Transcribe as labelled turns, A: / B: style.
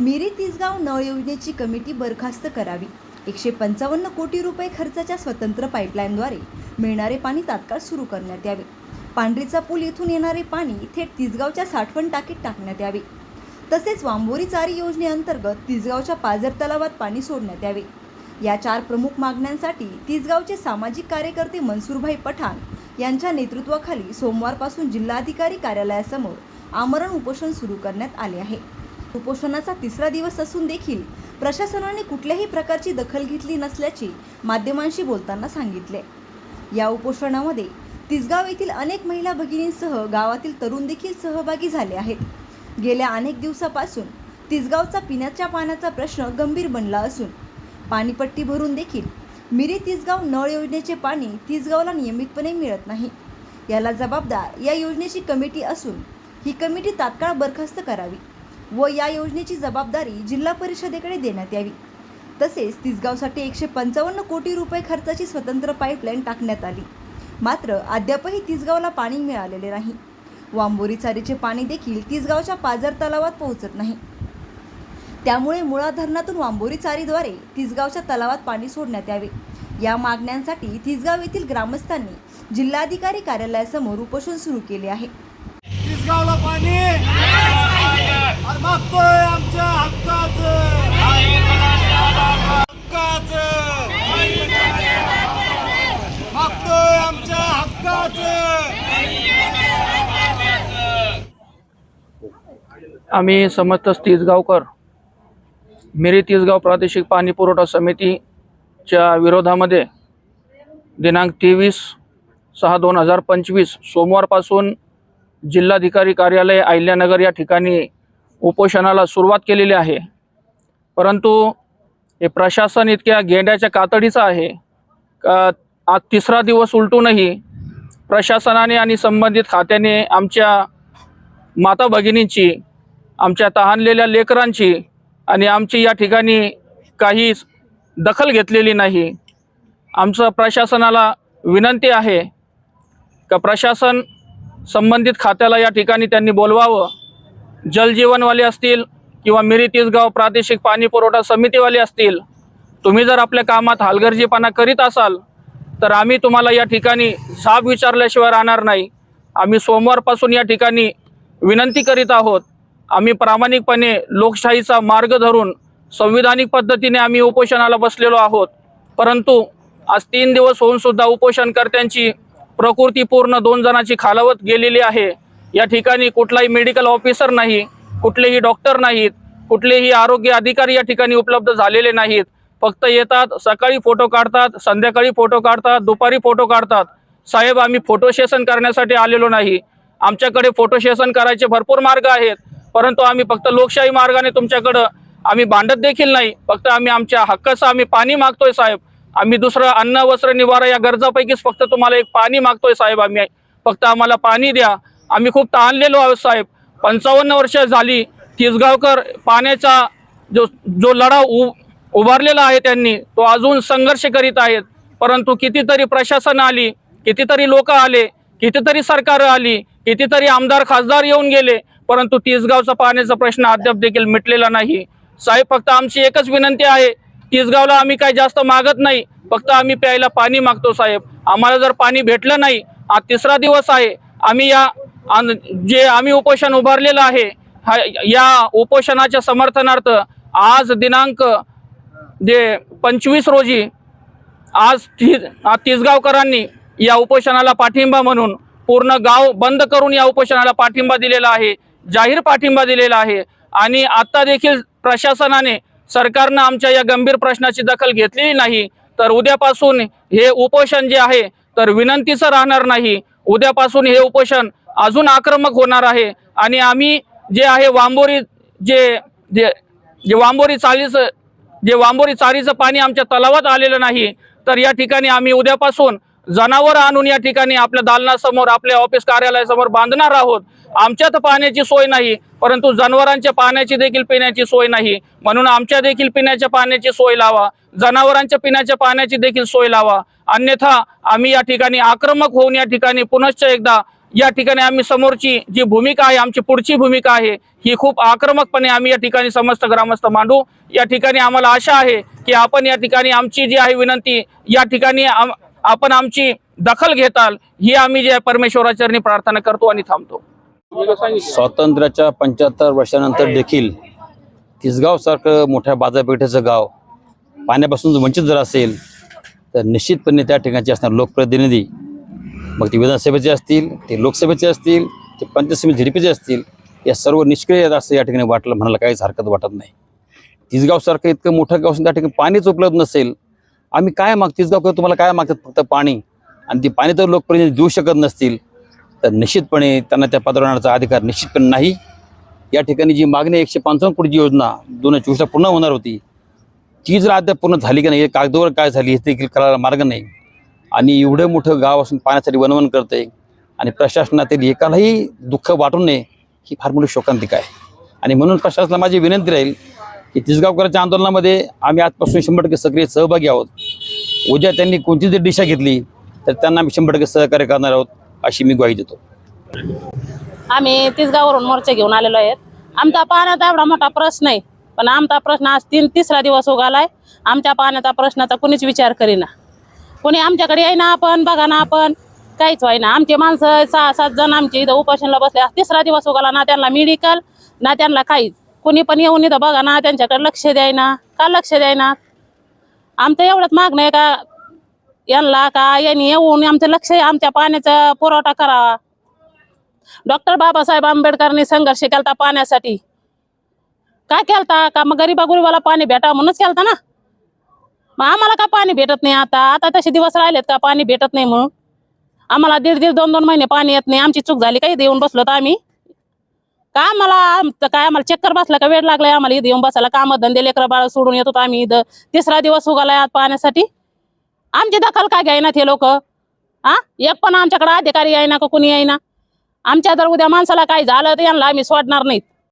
A: मिरी तिसगाव नळ योजनेची कमिटी बरखास्त करावी. एकशे पंचावन्न कोटी रुपये खर्चाच्या स्वतंत्र पाईपलाईनद्वारे मिळणारे पाणी तात्काळ सुरू करण्यात यावे. पांढरीचा पूल येथून येणारे पाणी थेट तिसगावच्या साठवण टाकीत टाकण्यात यावे. तसेच वांबोरी चारी योजनेअंतर्गत तिसगावच्या पाझर तलावात पाणी सोडण्यात यावे. या चार प्रमुख मागण्यांसाठी तिसगावचे सामाजिक कार्यकर्ते मनसूरभाई पठाण यांच्या नेतृत्वाखाली सोमवारपासून जिल्हाधिकारी कार्यालयासमोर आमरण उपोषण सुरू करण्यात आले आहे. उपोषणाचा तिसरा दिवस असून देखील प्रशासनाने कुठल्याही प्रकारची दखल घेतली नसल्याचे माध्यमांशी बोलताना सांगितले. या उपोषणामध्ये तिसगाव येथील अनेक महिला भगिनींसह गावातील तरुण देखील सहभागी झाले आहेत. गेल्या अनेक दिवसापासून तिसगावचा पिण्याच्या पाण्याचा प्रश्न गंभीर बनला असून पाणीपट्टी भरून देखील मिरी तिसगाव नळ योजनेचे पाणी तिसगावला नियमितपणे मिळत नाही. याला जबाबदार या योजनेची कमिटी असून ही कमिटी तात्काळ बरखास्त करावी. व या योजनेची जबाबदारी जिल्हा परिषदेकडे देण्यात यावी. तसेच तिसगावसाठी एकशे पंचावन्न कोटी रुपये खर्चाची स्वतंत्र पाईपलाईन टाकण्यात आली. मात्र अद्यापही तिसगावला पाणी मिळालेले नाही. वांबोरी चारीचे पाणी देखील तिसगावच्या पाझर तलावात पोहोचत नाही. त्यामुळे मुळा धरणातून वांबोरी चारीद्वारे तिसगावच्या तलावात पाणी सोडण्यात यावे. या मागण्यांसाठी तिसगाव येथील ग्रामस्थांनी जिल्हाधिकारी कार्यालयासमोर उपोषण सुरू केले आहे.
B: तिसगावला पाणी! मागतोय आमच्या मागतोय आमच्या
C: आम्ही समस्त तीसगावकर. मिरी तीसगाव प्रादेशिक पाणी पुरवठा समितीच्या विरोधामध्ये दिनांक तेवीस सहा दोन हजार पंचवीस सोमवारपासून जिल्हाधिकारी कार्यालय अहिल्यानगर या ठिकाणी उपोषणाला सुरुवात केलेली आहे. परंतु हे प्रशासन इतक्या गेंड्याच्या कातडीचं आहे. का आज तिसरा दिवस उलटूनही प्रशासनाने आणि संबंधित खात्याने आमच्या माता भगिनींची आमच्या तहानलेल्या लेकरांची आणि आमची या ठिकाणी काही दखल घेतलेली नाही. आमचं प्रशासनाला विनंती आहे का प्रशासन संबंधित खात्याला या ठिकाणी त्यांनी बोलवावं? जलजीवनवाले असतील किंवा मिरी तिसगाव प्रादेशिक पाणी पुरवठा समितीवाले असतील तुम्ही जर आपल्या कामात हलगर्जीपणा करीत असाल तर आम्ही तुम्हाला या ठिकाणी साप विचारल्याशिवाय राहणार नाही. आम्ही सोमवारपासून या ठिकाणी विनंती करीत आहोत. आम्ही प्रामाणिकपणे लोकशाहीचा मार्ग धरून संविधानिक पद्धतीने आम्ही उपोषणाला बसलेलो आहोत. परंतु आज तीन दिवस होऊनसुद्धा उपोषणकर्त्यांची प्रकृती पूर्ण दोन जणांची खालावत गेलेली आहे. या ठिकाणी कुठलाही मेडिकल ऑफिसर नाही कुठलेही डॉक्टर नाहीत कुठलेही आरोग्य अधिकारी या ठिकाणी उपलब्ध झालेले नाहीत. फक्त येतात सकाळी फोटो काढतात संध्याकाळी फोटो काढतात दुपारी फोटो काढतात. साहेब आम्ही फोटो सेशन करण्यासाठी आलेलो नाही. आमच्याकडे फोटो सेशन करायचे भरपूर मार्ग आहेत. परंतु आम्ही फक्त लोकशाही मार्गाने तुमच्याकडं आम्ही भांडत देखील नाही. फक्त आम्ही आमच्या हक्काचं आम्ही पाणी मागतोय साहेब. आम्ही दुसरं अन्न वस्त्र निवारा या गरजापैकीच फक्त तुम्हाला एक पाणी मागतोय साहेब आम्ही. फक्त आम्हाला पाणी द्या. आम्ही खूप ताणलेलो आहोत साहेब. पंचावन्न वर्ष झाली तिसगावकर पाण्याचा जो जो लढा उ उभारलेला आहे त्यांनी तो अजून संघर्ष करीत आहेत. परंतु कितीतरी प्रशासन आली कितीतरी लोक आले कितीतरी सरकार आली कितीतरी आमदार खासदार येऊन गेले परंतु तिसगावचा पाण्याचा प्रश्न अद्याप देखील मिटलेला नाही. साहेब फक्त आमची एकच विनंती आहे तिसगावला आम्ही काही जास्त मागत नाही फक्त आम्ही प्यायला पाणी मागतो साहेब. आम्हाला जर पाणी भेटलं नाही आज तिसरा दिवस आहे. आम्ही या जे आम्ही उपोषण उभारलेलं आहे या उपोषणाच्या समर्थनार्थ आज दिनांक जे पंचवीस रोजी आज तिसगावकरांनी या उपोषणाला पाठिंबा म्हणून पूर्ण गाव बंद करून या उपोषणाला पाठिंबा दिलेला आहे जाहीर पाठिंबा दिलेला आहे. आणि आत्ता देखील प्रशासनाने सरकारनं आमच्या या गंभीर प्रश्नाची दखल घेतलेली नाही तर उद्यापासून हे उपोषण जे आहे तर विनंतीचं राहणार नाही. उद्यापासून हे उपोषण अजून आक्रमक होणार आहे. आणि आम्ही जे आहे वांबोरी जे जे जे वांबोरी चालीचं जे वांबोरी चारीचं पाणी आमच्या तलावात आलेलं नाही तर या ठिकाणी आम्ही उद्यापासून जनावर आणून या ठिकाणी आपल्या दालनासमोर आपल्या ऑफिस कार्यालयासमोर बांधणार आहोत. आमच्यात पाण्याची सोय नाही परंतु जनावरांच्या पाण्याची देखील पिण्याची सोय नाही. म्हणून आमच्या देखील पिण्याच्या पाण्याची सोय लावा. जनावरांच्या पिण्याच्या पाण्याची देखील सोय लावा. अन्यथा आम्ही या ठिकाणी आक्रमक होऊन या ठिकाणी पुनश्च एकदा या ठिकाणी आम्ही समोरची जी भूमिका आहे आमची पुढची भूमिका आहे ही खूप आक्रमकपणे आम्ही या ठिकाणी समस्त ग्रामस्थ मांडू. या ठिकाणी आम्हाला आशा आहे की आपण या ठिकाणी आमची जी आहे विनंती या ठिकाणी आपण आमची दखल घेताल ही आम्ही जे परमेश्वराचरणी प्रार्थना करतो आणि थांबतो.
D: स्वातंत्र्याच्या पंच्याहत्तर वर्षानंतर देखील तिसगावसारखं मोठ्या बाजारपेठेचं गाव पाण्यापासून जर वंचित जर असेल तर निश्चितपणे त्या ठिकाणचे असणार लोकप्रतिनिधी मग ते विधानसभेचे असतील ते लोकसभेचे असतील ते पंचायत समिती झेडपीचे असतील या सर्व निष्क्रिय असं या ठिकाणी वाटलं म्हणायला काहीच हरकत वाटत नाही. तिसगावसारखं इतकं मोठं गाव असून त्या ठिकाणी पाणीच उपलब्ध नसेल. आम्ही काय माग तिसगावकर तुम्हाला काय मागतात? फक्त पाणी. आणि ती पाणी तर लोकप्रतिनिधी देऊ शकत नसतील. तर निश्चितपणे त्यांना त्या पदवण्याचा अधिकार निश्चितपणे नाही. या ठिकाणी जी मागणी एकशे पंचावन्न कोटीची योजना दोन हजार चोवीसला पूर्ण होणार होती. ती जर अद्याप पूर्ण झाली की नाही हे कागदावर काय झाली हे देखील करायला मार्ग नाही. आणि एवढं मोठं गाव असून पाण्यासाठी वनवन करते आणि प्रशासनातील एकालाही दुःख वाटू नये ही फार मोठी शोकांतिका आहे. आणि म्हणून प्रशासनाला माझी विनंती राहील की तिसगावकरांच्या आंदोलनामध्ये आम्ही आजपासून शंभर टक्के सक्रिय सहभागी आहोत. उद्या त्यांनी कोणती जर दिशा घेतली तर त्यांना आम्ही शंभर टक्के सहकार्य करणार आहोत अशी मी ग्वाही देतो.
E: आम्ही तिसगावरून मोर्चा घेऊन आलेलो आहेत. आमचा पाण्याचा एवढा मोठा प्रश्न आहे पण आमचा प्रश्न आज तीन तिसरा दिवस उगालाय. आमच्या पाण्याचा प्रश्नाचा कुणीच विचार करीना. कोणी आमच्याकडे येईना आपण बघा ना आपण. काहीच व्हायना आमचे माणसं सहा सात जण आमचे इथं उपाशनला बसले. तिसरा दिवस उगाला ना त्यांना मेडिकल ना त्यांना काहीच. कोणी पण येऊन इथं बघा ना त्यांच्याकडे लक्ष द्यायना. का लक्ष द्यायना? आमचं एवढंच मागणं आहे का? यांना का? यांनी येऊन आमचं लक्ष आमच्या पाण्याचा पुरवठा करावा डॉक्टर बाबासाहेब आंबेडकरांनी संघर्ष केलता पाण्यासाठी. काय केलता? का मग गरीबा गुरुबाला पाणी भेटावं म्हणूनच केलता ना? मग आम्हाला का पाणी भेटत नाही आता? आता तसे दिवस राहिलेत का पाणी भेटत नाही म्हणून? आम्हाला दीड दीड दोन दोन महिने पाणी येत नाही. आमची चूक झाली काही देऊन बसलो तर आम्ही? का आम्हाला आमचं काय आम्हाला चक्कर बसला का वेळ लागलाय आम्हाला इथे येऊन बसायला? काम धंदे लेकर बाळ सोडून येतो आम्ही इथं. तिसरा दिवस उगालाय आज पाण्यासाठी. आमची दखल का घ्यायना ते लोक? हा एक पण आमच्याकडे अधिकारी आहे ना का कुणी आहे ना आमच्या जर उद्या माणसाला काही झालं तर यांना आम्ही सोडणार नाहीत.